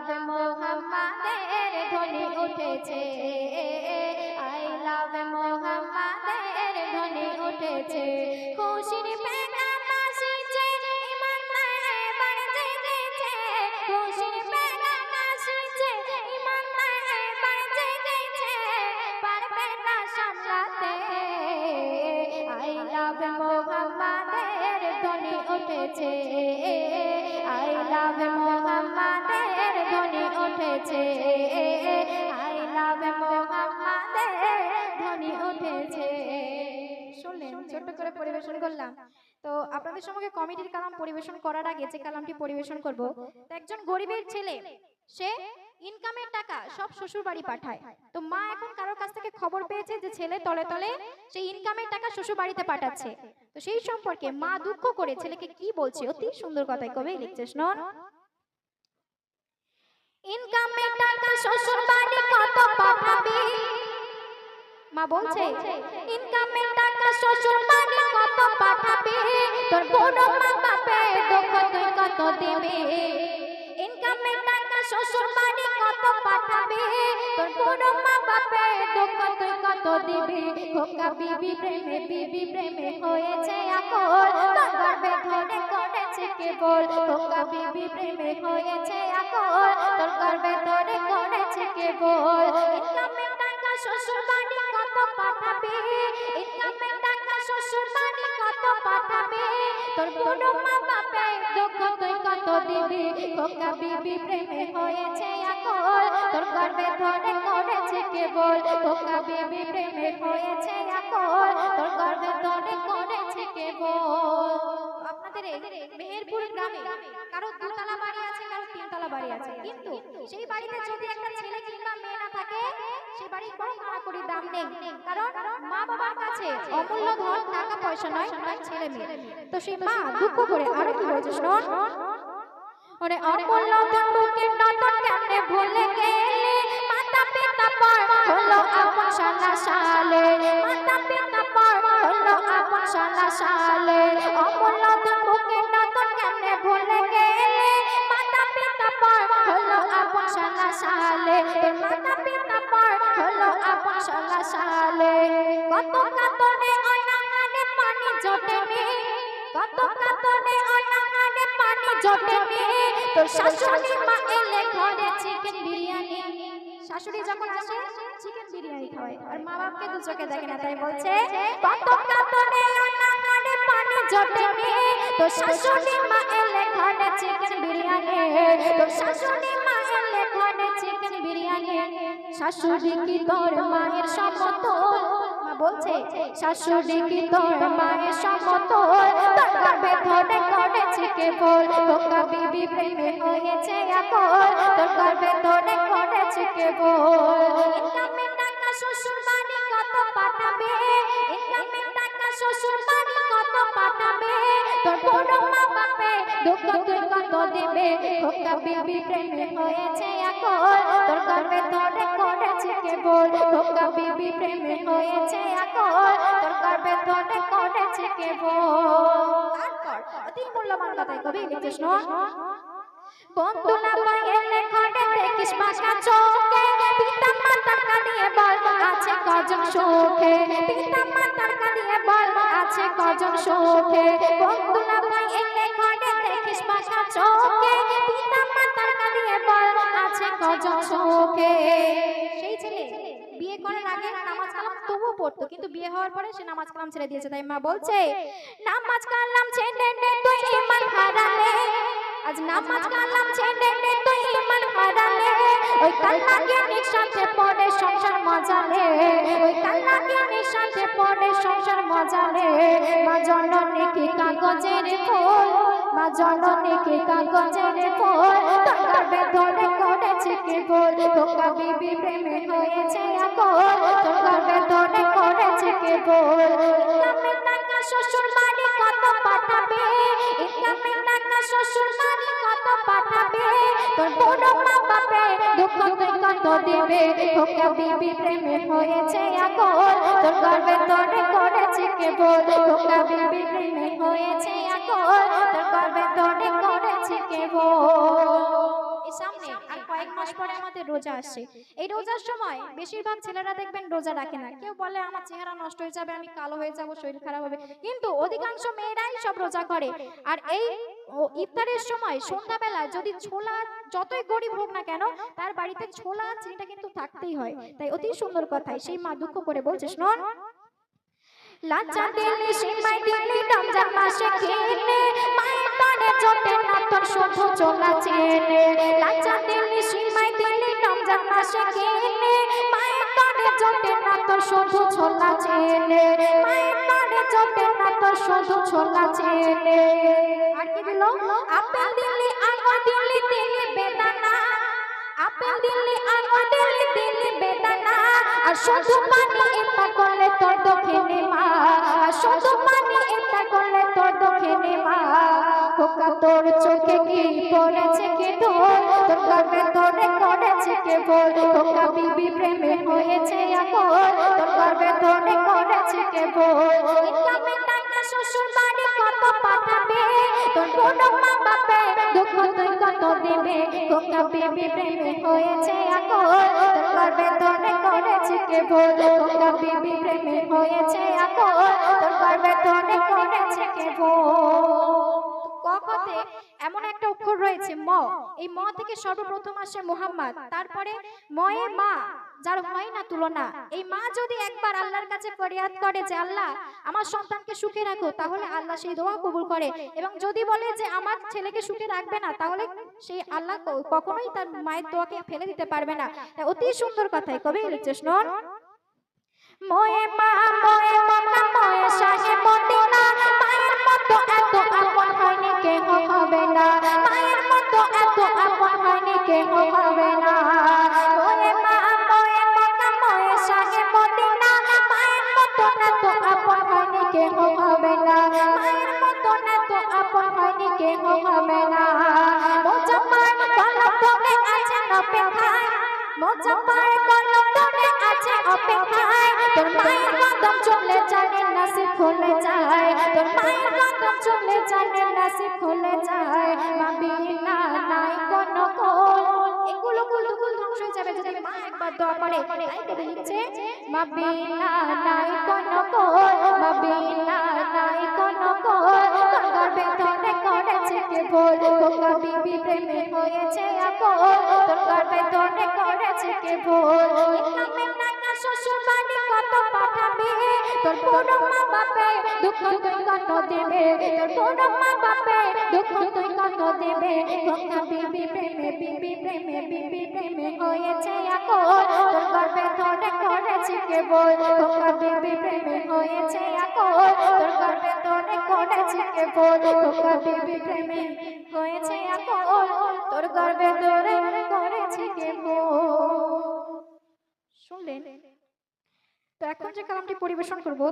লাভ মোহাম্মদের ধ্বনি উঠেছে। আই লাভ মোহাম্মদের ধ্বনি উঠেছে। খুশির পেগাম আসিছে ইমান মায়ে বাড়ি জেগেছে খুশির পেগাম আসিছে ইমান মায়ে বাড়ি জেগেছে পারবে না সামলাতে। আই লাভ মোহাম্মদের ধ্বনি উঠেছে। আপনাদের সঙ্গে কমিটির কালাম পরিবেশন করার আগে যে কালামটি পরিবেশন করব একজন গরিবের ছেলে, সে ইনকামের টাকা সব শ্বশুর বাড়ি পাঠায়। তো মা এখন কারোর কাছ থেকে খবর পেয়েছে যে ছেলে তলে তলে সেই ইনকামের টাকা শ্বশুর বাড়িতে পাঠাচ্ছে। তো সেই সম্পর্কে মা দুঃখ করে ছেলেকে কি বলছে? অতি সুন্দর কথাই কবে লিখছে শুনুন ইনকামের টাকা শ্বশুর বাড়ি কত পাঠাবি? মা বলছে ইনকামের টাকা শ্বশুর বাড়ি কত পাঠাবি? তোর বড় মা বাপে দুঃখ তুই কত দিবি? ইনকামের টাকা শ্বশুর বাড়ি কত পাঠাবি? তোর বড় মা বাপে দুঃখ তুই কত দিবি? খোকা বিবি প্রেমে বিবি প্রেমে হয়েছে আকল তোর গর্বে ধরে করেছে কেবল। খোকা বিবি প্রেমে হয়েছে আকল তোর গর্বে ধরে করেছে কেবল। ইনকামের টাকা শ্বশুর বাড়ি পাঠাবি। ইনকামের টাকা শ্বশুর বাড়ি কত পাঠাবি? তোর বড় মা বাপে দুঃখ তুই কত দিবি? খোকা বিবি প্রেমে হয়েছে আকল তোর গর্বে ধরে করেছে কেবল। খোকা বিবি প্রেমে হয়েছে আকল তোর গর্বে ধরে করেছে কেবল। আপনাদের মেহেরপুর গ্রামে কারও দুতলা বাড়ি আছে, কারও তিনতলা বাড়ি আছে। কিন্তু সেই বাড়িতে যদি একটা ছেলে কিংবা মেয়ে না থাকে সেই বাড়ির কোনো কাড়াকড়ির দাম নেই, কারণ মা বাবার কাছে অমূল্য ধন, টাকা পয়সা নয়, তার ছেলে মেয়ে। তো সেই মা দুঃখ করে আরও কি বলছে শোন? ওরে অমূল্য ধন বুকের নতন কেমনে ভুলে গেলে? মাতা পিতা পর হলো আপন শালা শালে। মাতা পিতা পর হলো আপন শালা শালে। অমূল্য ধন বুকের নতন কেমনে ভুলে গেলে? মাতা পিতা পর হলো আপন শালা শালে। মাতা পিতা শালা শালে। কত কাতনে অনাহারে পানি জটেনি কত কাতনে অনাহারে পানি জটেনি তোর শাশুড়ি মা এলে ঘরে চিকেন বিরিয়ানি। শাশুড়ি যখন আসে চিকেন বিরিয়ানি খাওয়ায়। আর মা বাপকে দু চোখে দেখে না, তাই বলছে, কত কাতনে অনাহারে পানি জটেনি তোর শাশুড়ি মা এলে ঘরে চিকেন বিরিয়ানি। তোর শাশুড়ি মা এলে ঘরে চিকেন বিরিয়ানি। শাশুড়ি কি তোর মায়ের সমতল? মা বলছে, শাশুড়ি কি তোর মায়ের সমতল? তোর গর্বে ধরে করেছে কেবল খোকা বিবি প্রেমে হয়েছে আকল তোর গর্বে ধরে করেছে কেবল ইনকামের টাকা শ্বশুর বাড়ি কত পাঠাবে? ইনকামের টাকা শ্বশুর বাড়ি কত পাঠাবে? তোর বড় দুঃখ তুই কত দিবে খোকা বিবি প্রেমে হয়েছে আকল তোর গর্বে ধরে করেছে কেবল খোকা বিবি প্রেমে হয়েছে আকল তোর গর্বে ধরে করেছে কেবল তারপর অতি মূল্যবান কথাই কবি লিখছিস বন্ধু না পাইলে ঘটে দেখিস পাকা চোখে পিতা মাতার কাঁদিয়ে বল আছে কজন সুখে বন্ধু না আছে কজন সুখে সেই ছেলে বিয়ে করার আগে নামাজ কালাম তবুও পড়তো, কিন্তু বিয়ে হওয়ার পরে সে নামাজ কালাম ছেড়ে দিয়েছে। তাই মা বলছে, নামাজ কালাম ছেড়ে নে তুই হারালে, আজ নামাজ কালাম ছেড়ে নে তুই হারালে। ওই কাল্লাকে পড়ে সংসার ওই কাল্লাকে পড়ে সংসার মা জননী কি কাগজের ফুল মা জননী কি কাগজের ফুল ধরে করেছে কি বল তোকা বিবি প্রেমে হয়েছে তোর গর্বে ধরে করেছে কি বল ইনকামের টাকা শ্বশুর বাড়ি কত পাঠাবে? ইনকামের টাকা শ্বশুর বাড়ি কত পাঠাবে? তোর বড় মা বাপে দুঃখ তুই কত দেবে। তোকা বিবি তোর গর্বে কেবল তোকা তোর করেছে কেবল আমাদের রোজা আসছে এই রোজার সময় বেশিরভাগ ছেলেরা দেখবেন রোজা রাখে না। কেউ বলে, আমার চেহারা নষ্ট হয়ে যাবে, আমি কালো হয়ে যাব, শরীর খারাপ হবে। কিন্তু অধিকাংশ মেয়েরাই সব রোজা করে। আর এই ইফতারের সময় সন্ধ্যাবেলা যদি ছোলা যতই গরিব হোক না কেন, তার বাড়িতে ছোলা, চিনিটা কিন্তু থাকতেই হয়। তাই অতি সুন্দর কথাই সেই মা দুঃখ করে বলছে, শোন লাচা দিলি সিমাই দিলি, রমজান মাসে খেলে মায়ের তনে জোটে না তোর শুধু চোলা মাসে খেলে মায়ের তনে জোটে না তোর শুধু ছোলা চেনে। মায়ের তনে জোটে না তোর শুধু ছোলা চেনে। আর কি দিল? আপেল দিলি, আঙুর দিলি দিলি বেদানা। আপেল দিলি, আঙুর দিলি দিলি বেদানা। আর শুধু পানি এটা করলে তোর দক্ষিণে মা। আর শুধু চোখে কি পড়েছে কে ঢোল তোর গর্বে করেছে কে বল প্রেমে হয়েছে আকল তোর গর্বে তোরে করেছে কে বল ইনকামে টাকা শ্বশুর বাড়ি কত পাঠাবে? তোর কোনো মা বাপে দুঃখ তুই কত দেবে? খোকা বিবি প্রেমে হয়েছে আকল তোর গর্বে তোরে করেছে কে বল খোকা বিবি প্রেমে হয়েছে আকল তোর গর্বে কখতে এমন একটা অক্ষর রয়েছে, ম। এই ম থেকে সর্বপ্রথম আসে মোহাম্মদ। তারপরে ময়ে মা, যার হয় না তুলনা। এই মা যদি একবার আল্লাহর কাছে ফরিয়াদ করে যে, আল্লাহ, আমার সন্তানকে সুখে রাখো, তাহলে আল্লাহ সেই দোয়া কবুল করে। এবং যদি বলে যে, আমার ছেলেকে সুখে রাখবে না, তাহলে সেই আল্লাহ কখনোই তার মায়ের দোয়াকে ফেলে দিতে পারবে না। অতি সুন্দর কথাই কবি লিখছে শুনুন ময়ে মা, ময়ে মনা ময়ে শাহে মদিনা, মায়ের মতো এত হবে না। মায়ের মতো এত আপন হয়নি, কেহ হবে না। ময়ে মা ময়ে মনা ময়ে শাহে মদিনা। মায়ের মতো এত আপন হয়নি, কেহ হবে না। মায়ের মতো এত আপন হয়নি, কেহ হবে না। মোজাম্মার কলম ধরে আছেন মোজাম্মার কলম আছে অপেক্ষায়। তোর মায়ের কদম চলে জানে নাসিব খুলে যায়। তোর মায়ের কদম চলে জানে নাসিব খুলে যায়। মাবি না, নাই কোন কোল এগুলো কুল কুল ধ্বংস হয়ে যাবে যদি মা একবার দোয়া করে। তাই কবি লিখছে মাবি না, নাই কোন কোল মাবি না, নাই কোন কোল তোর গর্বে ধরে করেছে কে বল কোকা বিবি প্রেমে হয়েছে আপন। তোর গর্বে ধরে করেছে কে শ্বশুর বাড়ি কত পাঠাবে? তোর পুরো মা বাপে দুঃখ তুই কত দেবে? তোর পুরো মা বাপে দুঃখ তুই কত দেবে? কোকা বিবি প্রেমে বিবি প্রেমে বিবি প্রেমে হয়েছে আপন তোর গর্বে ধরে করেছে কে বল কোকা বিবি প্রেমে হয়েছে আপন তোর গর্বে ধরে করেছে কে বল কোকা বিবি প্রেমে হয়েছে আপন তোর গর্বে ধরে করেছে কে বল। শুনলেন? তো এখন যে কালামটি পরিবেশন করব।